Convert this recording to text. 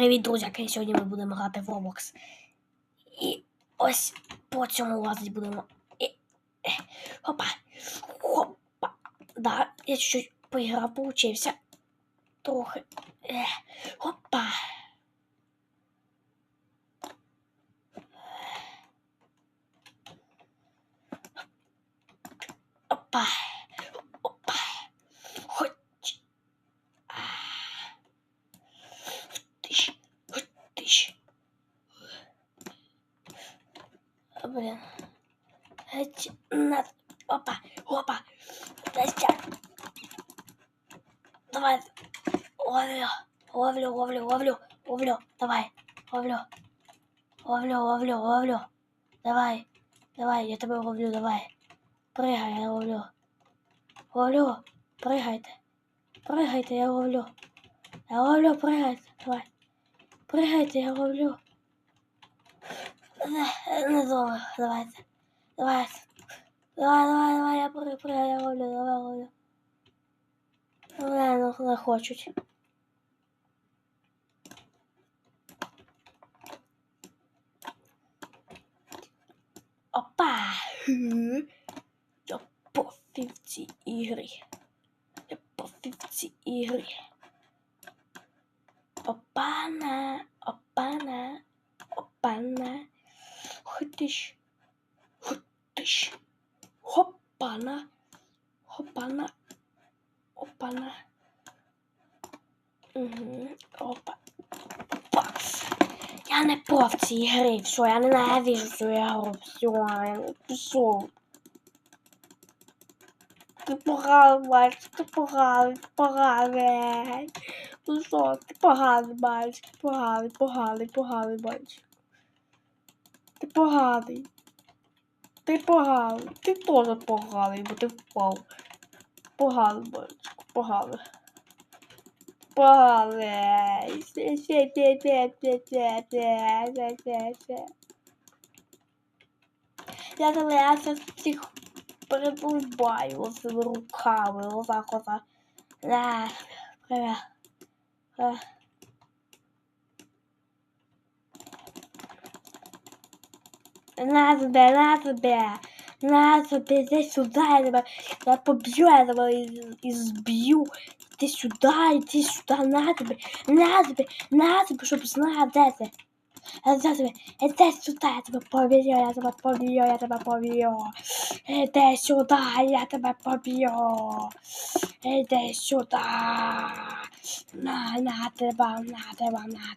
Привіт, друзяки! Сьогодні ми будемо грати в Roblox. І ось по цьому лазить будемо. І... е, Опа! Хопа! Да, я чуть-чуть поіграв, поучився. Трохи. Е, Опа! Опа! Опа! Блин. Эти, на, опа, опа, Настя. Давай, ловлю, ловлю, ловлю, ловлю, ловлю, давай, ловлю, ловлю, ловлю, ловлю, давай, давай, я тебя ловлю, давай, прыгай, я ловлю, ловлю, прыгайте, прыгайте, я ловлю, я ловлю, прыгайте, давай, прыгайте, я ловлю. Не, не довго, давайте. Давай, давай, давай, я ловлю, давай. Не, ну, не хочуть. Опа! Я пофіг ці ігри. Я пофіг ці ігри. Опана, опана, опана. Ходиш, ходиш. Хопана, хопана, опана. Угу, опа. Опа. Я не про в цій грі, все, я ненавижу цю ігру, все, не. Ти поганий мальчик, ти поганий, поганий. Ну що, ти поганий мальчик, ти поганий, поганий, поганий мальчик. Ти поганий. Ти поганий. Ти теж поганий, бо ти впав. Поганий, бочку, поганий. Поганий. Я залезся всіх передбаю з руками. Отак, отак. Привет. Привет. На тебе, на тебе, на тебе, иди сюда, я тебя, я побью этого и, и сбью. Иди сюда, иди сюда, на тебе, на тебе, на тебе, чтобы знать, где ты. Я тебе, иди сюда, я тебя побью, я тебя побью, я тебя побью. Иди сюда, я тебя побью. Иди сюда. На, на тебе, на тебе, на